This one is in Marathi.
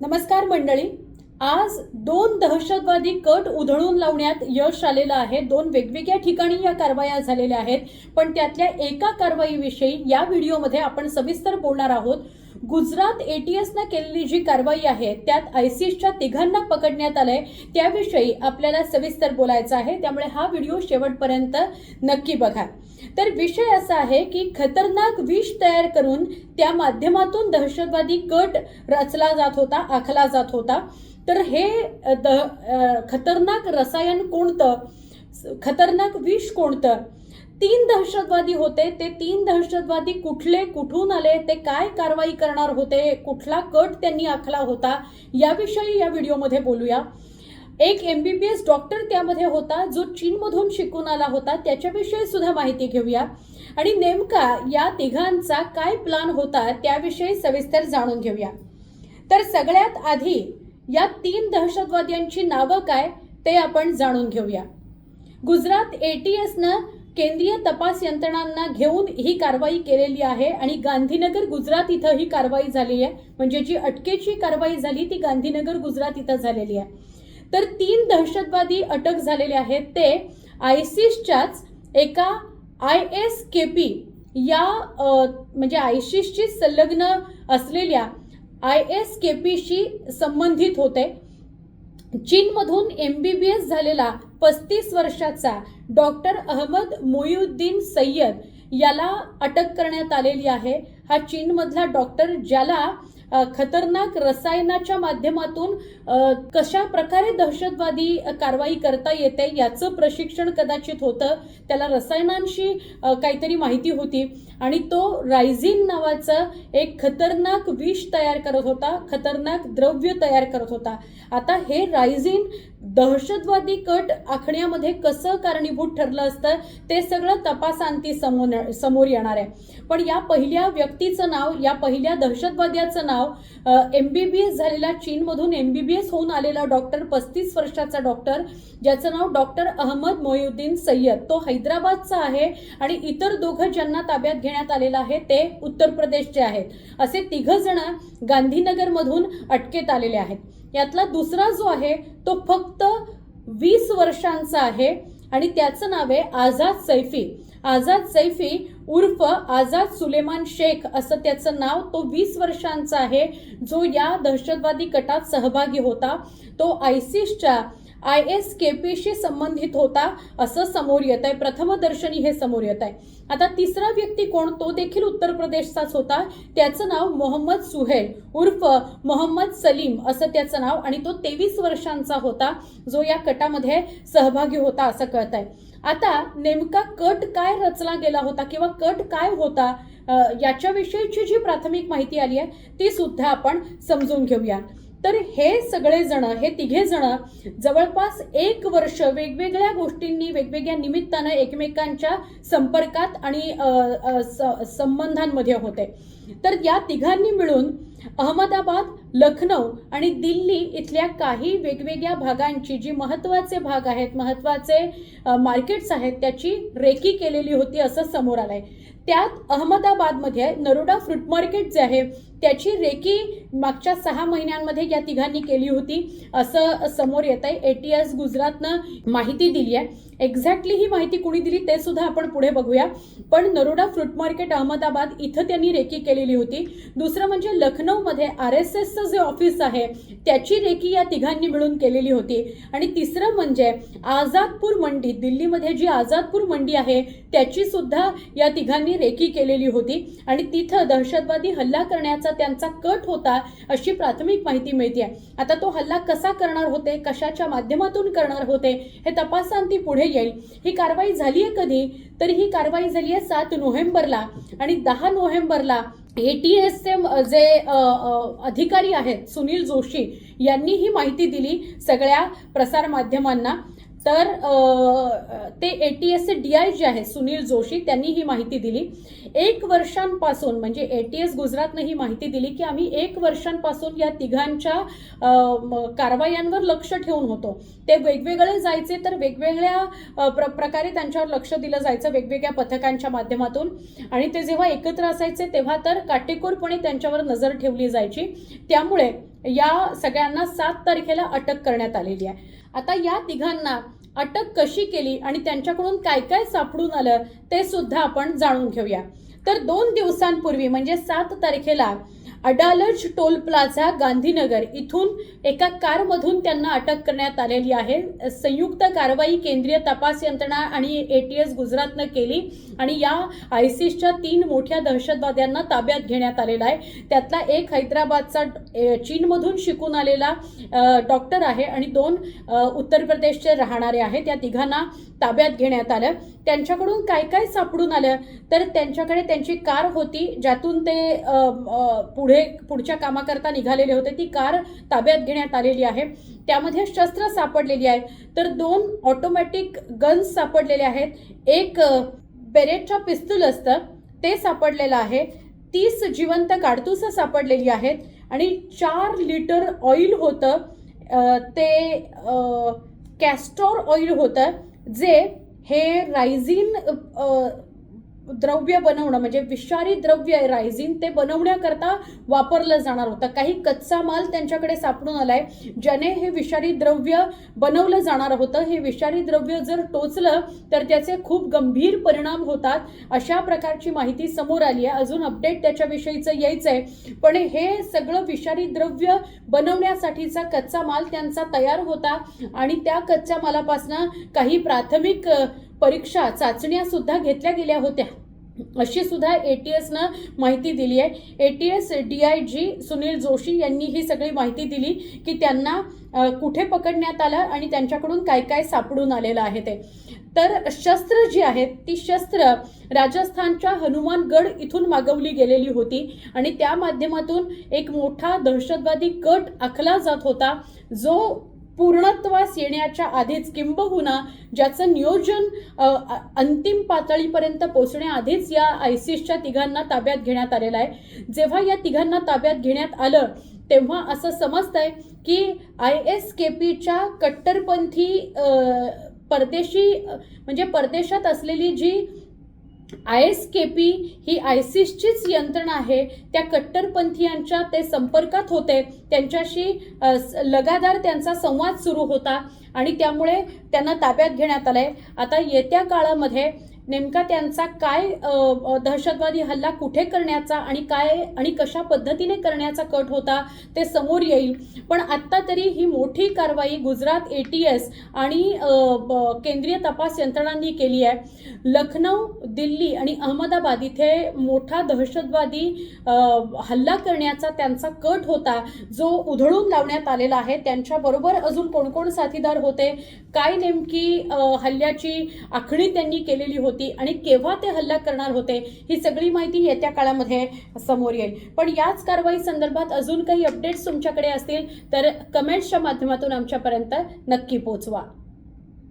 नमस्कार मंडळी. आज दोन दहशतवादी कट उधळून लावण्यात यश आलेलं आहे. दोन वेगवेगळ्या ठिकाणी या कारवाया झालेल्या आहेत. पण त्यातल्या एका कारवाईविषयी या व्हिडिओमध्ये आपण सविस्तर बोलणार आहोत. गुजरात एटीएसनं केलेली जी कारवाई आहे त्यात आयसीसच्या तिघांना पकडण्यात आलंय त्याविषयी आपल्याला सविस्तर बोलायचं आहे. त्यामुळे हा व्हिडिओ शेवटपर्यंत नक्की बघा. तर विषय असा आहे की खतरनाक विष तयार करून त्या माध्यमातून दहशतवादी कट रचला जात होता आखला जात होता. तर हे द खतरनाक रसायन कोणतं? खतरनाक विष कोणतं? तीन दहशतवादी होते ते तीन दहशतवादी कुठले कुठून आले ते काय कारवाई करणार होते कुठला कट त्यांनी आखला होता याविषयी या व्हिडिओमध्ये बोलूया. एक M B B S doctor त्यामध्ये होता जो चीनमधून शिकून आला होता त्याच्याविषयी सुद्धा माहिती घेऊया. आणि नेमका या तिघांचा काय प्लान होता त्याविषयी सविस्तर जाणून घेऊया. तर सगळ्यात आधी या तीन दहशतवाद्यांची नावं काय ते आपण जाणून घेऊया. गुजरात एटीएसनं केंद्रीय तपास यंत्रणांना घेऊन ही कारवाई केलेली आहे आणि गांधीनगर गुजरात इथं ही कारवाई झाली आहे. म्हणजे जी अटकेची कारवाई झाली ती गांधीनगर गुजरात इथं झालेली आहे. तर तीन दहशतवादी अटक झालेले आहेत. ते आयसिसच्याच एका आय एस के पी या म्हणजे आयसिसशी संलग्न असलेल्या आय एस के पीशी संबंधित होते. चीनमधून एम बी बी एस झालेला पस्तीस वर्षाचा डॉक्टर अहमद मोयुद्दीन सय्यद याला अटक करण्यात आलेली आहे. हा चीनमधला डॉक्टर ज्याला खतरनाक रसायनाच्या माध्यमातून कशा प्रकारे दहशतवादी कारवाई करता येते याचं प्रशिक्षण कदाचित होतं. त्याला रसायनांशी काहीतरी माहिती होती. आणि तो रायझिन नावाचं एक खतरनाक विष तयार करत होता खतरनाक द्रव्य तयार करत होता. आता हे रायझिन दहशतवादी कट आखण्यामध्ये कसं कारणीभूत ठरलं असतं ते सगळं तपासांती समोर समोर येणार आहे. पण या पहिल्या व्यक्तीचं नाव या पहिल्या दहशतवाद्याचं नाव एम बी बी एस झालेला चीनमधून एम बी बी एस होऊन आलेला डॉक्टर पस्तीस वर्षाचा डॉक्टर ज्याचं नाव डॉक्टर अहमद मोयुद्दीन सय्यद. तो हैदराबादचा आहे आणि इतर दोघं ज्यांना ताब्यात घेण्यात आलेलं आहे ते उत्तर प्रदेशचे आहेत. असे तिघ जण गांधीनगरमधून अटकेत आलेले आहेत. यातला दुसरा जो आहे तो फक्त वीस वर्षांचा आहे आणि त्याचं नाव आहे आझाद सैफी. आझाद सैफी उर्फ आझाद सुलेमान शेख असं त्याचं नाव तो वीस वर्षांचा आहे. जो या दहशतवादी कटात सहभागी होता. तो आयसिसच्या आय एस के पीशी संबंधित होता असं समोर येत आहे. प्रथमदर्शनी हे समोर येत आहे. आता तिसरा व्यक्ती कोण? तो देखील उत्तर प्रदेशचाच होता. त्याचं नाव मोहम्मद सुहेल उर्फ मोहम्मद सलीम असं त्याचं नाव आणि तो तेवीस वर्षांचा होता. जो या कटामध्ये सहभागी होता असं कळत आहे. आता नेमका कट काय रचला गेला होता किंवा कट काय होता याच्याविषयीची जी प्राथमिक माहिती आली आहे ती सुद्धा आपण समजून घेऊया. तर हे सगळे जण हे तिघे जण जवळपास एक वर्ष वेगवेगळ्या गोष्टींनी वेगवेगळ्या निमित्तानं एकमेकांच्या संपर्कात आणि संबंधांमध्ये होते. तर या तिघांनी मिळून अहमदाबाद लखनौ आणि दिल्ली इथल्या काही वेगवेगळ्या भागांची जी महत्त्वाचे भाग आहेत महत्त्वाचे मार्केट्स आहेत त्याची रेकी केलेली होती असं समोर आलं आहे त्यात अहमदाबादमध्ये नरोडा फ्रूट मार्केट जे आहे त्याची रेकी मागच्या सहा महिन्यांमध्ये या तिघांनी केली होती असं समोर येत आहे ए टी एस गुजरातनं माहिती दिली आहे एक्झॅक्टली ही माहिती कुणी दिली ते सुद्धा आपण पुढे बघूया. पण नरोडा फ्रूट मार्केट अहमदाबाद इथं त्यांनी रेकी केलेली होती. दुसरं म्हणजे लखनौमध्ये आर एस एसचं जे ऑफिस आहे त्याची रेकी या तिघांनी मिळून केलेली होती. आणि तिसरं म्हणजे आझादपूर मंडी दिल्लीमध्ये जी आझादपूर मंडी आहे त्याची सुद्धा या तिघांनी रेकी केलेली होती. आणि तिथं दहशतवादी हल्ला करण्याचा त्यांचा कट होता अशी प्राथमिक माहिती मिळते आता तो हल्ला कसा करणार होते कशाच्या माध्यमातून करणार होते हे तपासांती पुढे येईल. ही कारवाई झाली आहे कधी? तर ही कारवाई झाली आहे सात नोव्हेंबरला. आणि दहा नोव्हेंबरला एटीएसचे जे अधिकारी आहेत सुनील जोशी यांनी ही माहिती दिली सगळ्या प्रसारमाध्यमांना. तर ते ए टी एसचे डी आय जे आहे सुनील जोशी त्यांनी ही माहिती दिली. एक वर्षांपासून म्हणजे ए टी एस गुजरातनं ही माहिती दिली की आम्ही एक वर्षांपासून या तिघांच्या कारवायांवर लक्ष ठेवून होतो. ते वेगवेगळे जायचे तर वेगवेगळ्या प्र प्रकारे त्यांच्यावर लक्ष दिलं जायचं वेगवेगळ्या पथकांच्या माध्यमातून. आणि ते जेव्हा एकत्र असायचे तेव्हा तर काटेकोरपणे त्यांच्यावर नजर ठेवली जायची. त्यामुळे या सगळ्यांना सात तारखेला अटक करण्यात आलेली आहे. आता या तिघांना अटक कशी केली आणि त्यांच्याकडून काय काय सापडून आलं ते सुद्धा आपण जाणून घेऊया. तर दोन दिवसांपूर्वी म्हणजे सात तारखेला अडालज टोल प्लाझा गांधीनगर इथून एका कारमधून त्यांना अटक करण्यात आलेली आहे. संयुक्त कारवाई केंद्रीय तपास यंत्रणा आणि ए टी एस गुजरातनं केली आणि या आयसिसच्या तीन मोठ्या दहशतवाद्यांना ताब्यात घेण्यात आलेला आहे. त्यातला एक हैदराबादचा चीनमधून शिकून आलेला डॉक्टर आहे आणि दोन उत्तर प्रदेशचे राहणारे आहेत. त्या तिघांना ताब्यात घेण्यात आलं. त्यांच्याकडून काय काय सापडून आलं? तर त्यांच्याकडे त्यांची कार होती ज्यातून ते अ, पुढे पुढच्या कामाकरता निघालेले होते. ती कार ताब्यात घेण्यात आलेली आहे. त्यामध्ये शस्त्र सापडलेली आहे तर दोन ऑटोमॅटिक गन्स सापडलेले आहेत. एक अ, बेरेटचा पिस्तूल असतं. ते सापडलेलं आहे. तीस जिवंत काडतुसं सापडलेली आहेत. आणि चार लिटर ऑइल होतं. ते कॅस्टॉर ऑइल होतं. जे हे रायझिन द्रव्य बनवणं म्हणजे विषारी द्रव्य आहे रायझिन ते बनवण्याकरता वापरलं जाणार होतं. काही कच्चा माल त्यांच्याकडे सापडून आलाय ज्याने हे विषारी द्रव्य बनवलं जाणार होतं. हे विषारी द्रव्य जर टोचलं तर त्याचे खूप गंभीर परिणाम होतात अशा प्रकारची माहिती समोर आली आहे. अजून अपडेट त्याच्याविषयीचं यायचं आहे पण हे सगळं विषारी द्रव्य बनवण्यासाठीचा कच्चा माल त्यांचा तयार होता आणि त्या कच्च्या मालापासनं काही प्राथमिक परीक्षा चाचण्या सुद्धा घेतल्या गेल्या होत्या. अशी सुद्धा एटीएसनं माहिती दिली आहे. A T S D I G Sunil Joshi यांनी ही सगळी माहिती दिली की त्यांना कुठे पकडण्यात आलं आणि त्यांच्याकडून काय काय सापडून आलेलं आहे ते. तर शस्त्र जी आहेत ती शस्त्र राजस्थानच्या हनुमानगड इथून मागवली गेलेली होती आणि त्या माध्यमातून एक मोठा दहशतवादी कट आखला जात होता जो पूर्णत्वास येण्याच्या आधीच किंबहुना ज्याचं नियोजन अंतिम पातळीपर्यंत पोहोचण्याआधीच या आयसिसच्या तिघांना ताब्यात घेण्यात आलेलं आहे. जेव्हा या तिघांना ताब्यात घेण्यात आलं तेव्हा असं समजतंय की आय एस के पीच्या कट्टरपंथी परदेशी म्हणजे परदेशात असलेली जी आय एस के पी ही आयसिसचीच यंत्रणा आहे. त्या कट्टरपंथीयांच्या ते संपर्कात होते. त्यांच्याशी लगातार त्यांचा संवाद सुरू होता आणि त्यामुळे त्यांना ताब्यात घेण्यात आलंय. आता येत्या काळामध्ये नेमका त्यांचा काय दहशतवादी हल्ला कुठे करण्याचा आणि काय आणि कशा पद्धतीने करण्याचा कट होता ते समोर येईल. पण आत्ता तरी ही मोठी कारवाई गुजरात ए टी एस आणि ब- केंद्रीय तपास यंत्रणांनी केली आहे. लखनौ दिल्ली आणि अहमदाबाद इथे मोठा दहशतवादी हल्ला करण्याचा त्यांचा कट होता जो उधळून लावण्यात आलेला आहे. त्यांच्याबरोबर अजून कोण कोण साथीदार होते? काय नेमकी हल्ल्याची आखणी त्यांनी केलेली होती? आणि केव्हा ते हल्ला करणार होते ही सगळी माहिती येत्या काळामध्ये समोर येईल. पण याच कारवाई संदर्भात अजून काही अपडेट्स तुमच्याकडे असतील तर कमेंट्सच्या माध्यमातून आमच्यापर्यंत नक्की पोचवा